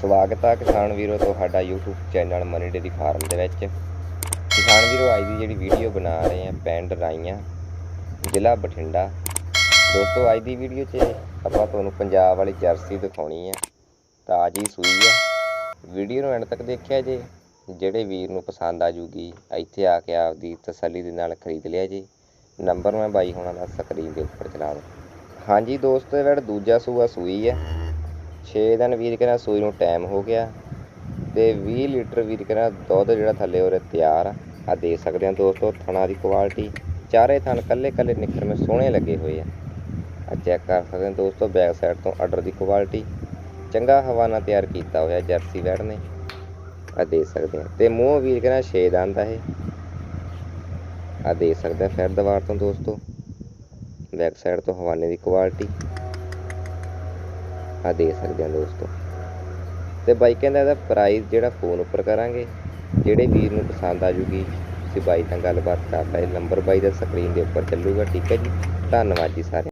ਸਵਾਗਤ ਆ ਕਿਸਾਨ ਵੀਰੋ ਤੁਹਾਡਾ YouTube channel Mani dairy farm ਦੇ ਵਿੱਚ। ਕਿਸਾਨ ਵੀਰੋ, ਅੱਜ ਦੀ ਜਿਹੜੀ ਵੀਡੀਓ ਬਣਾ ਰਹੇ ਆ, ਪਿੰਡ ਰਾਈਆਂ, ਜ਼ਿਲ੍ਹਾ ਬਠਿੰਡਾ। ਦੋਸਤੋ, ਅੱਜ ਦੀ ਵੀਡੀਓ 'ਚ ਆਪਾਂ ਤੁਹਾਨੂੰ ਪੰਜਾਬ ਵਾਲੀ ਜਰਸੀ ਦਿਖਾਉਣੀ ਆ। ਤਾਜੀ ਸੂਈ ਆ। ਵੀਡੀਓ ਨੂੰ ਐਂਡ ਤੱਕ ਦੇਖਿਆ ਜੇ। ਜਿਹੜੇ ਵੀਰ ਨੂੰ ਪਸੰਦ ਆ ਜੂਗੀ, ਇੱਥੇ ਆ ਕੇ ਆਪਦੀ ਤਸੱਲੀ ਦੇ ਨਾਲ ਖਰੀਦ ਲਿਆ ਜੀ। ਨੰਬਰ ਮੈਂ ਬਾਈ ਹੋਣਾ ਦਾ ਸਕਰੀਨ ਦੇ ਉੱਪਰ ਚਲਾ ਦੋ ਹਾਂਜੀ ਦੋਸਤੋ, ਇਹ ਜਿਹੜਾ ਦੂਜਾ ਸੂਆ ਸੂਈ ਆ 6 ਦਿਨ ਵੀਰ ਕਹਿੰਦਾ ਸੂਈ ਨੂੰ ਟਾਈਮ ਹੋ ਗਿਆ ਤੇ 20 ਲੀਟਰ ਵੀਰ ਕਹਿੰਦਾ ਦੁੱਧ ਜਿਹੜਾ ਥੱਲੇ ਉਹਦੇ ਤਿਆਰ ਆ। ਆ ਦੇ ਸਕਦੇ ਆ ਦੋਸਤੋ, ਥਣਾ ਦੀ ਕੁਆਲਿਟੀ ਚਾਰੇ ਥਣ ਕੱਲੇ ਕੱਲੇ ਨਿਖਰ ਮੇ ਸੋਹਣੇ ਲੱਗੇ ਹੋਏ ਆ। ਆ ਚੈੱਕ ਕਰ ਸਕਦੇ ਆ ਦੋਸਤੋ ਬੈਕ ਸਾਈਡ ਤੋਂ ਆਰਡਰ ਦੀ ਕੁਆਲਿਟੀ ਚੰਗਾ ਹਵਾਨਾ ਤਿਆਰ ਕੀਤਾ ਹੋਇਆ ਜਰਸੀ ਵੈੜ ਨੇ। ਆ ਦੇ ਸਕਦੇ ਆ। ਤੇ ਮੂੰਹ ਵੀਰ ਕਹਿੰਦਾ 6 ਦੰਦ ਆ ਇਹ। ਆ ਦੇ ਸਕਦੇ ਆ ਫਿਰ ਦੀਵਾਰ ਤੋਂ ਦੋਸਤੋ। ਬੈਕ ਸਾਈਡ ਤੋਂ ਹਵਾਨੇ ਦੀ ਕੁਆਲਿਟੀ। ਆ ਦੇ ਸਕਦੇ ਆ ਦੋਸਤੋ। ਤੇ ਬਾਈਕਾਂ ਦਾ ਇਹਦਾ ਪ੍ਰਾਈਸ ਜਿਹੜਾ ਫੋਨ ਉੱਪਰ ਕਰਾਂਗੇ, ਜਿਹੜੇ ਵੀਰ ਨੂੰ ਪਸੰਦ ਆ ਜੂਗੀ ਤੁਸੀਂ ਬਾਈ ਨਾਲ ਗੱਲਬਾਤ ਕਰ ਲੈ ਨੰਬਰ ਬਾਈ ਦਾ ਸਕਰੀਨ ਦੇ ਉੱਪਰ ਚੱਲੂਗਾ, ਠੀਕ ਹੈ ਜੀ। ਧੰਨਵਾਦ ਜੀ ਸਾਰੇ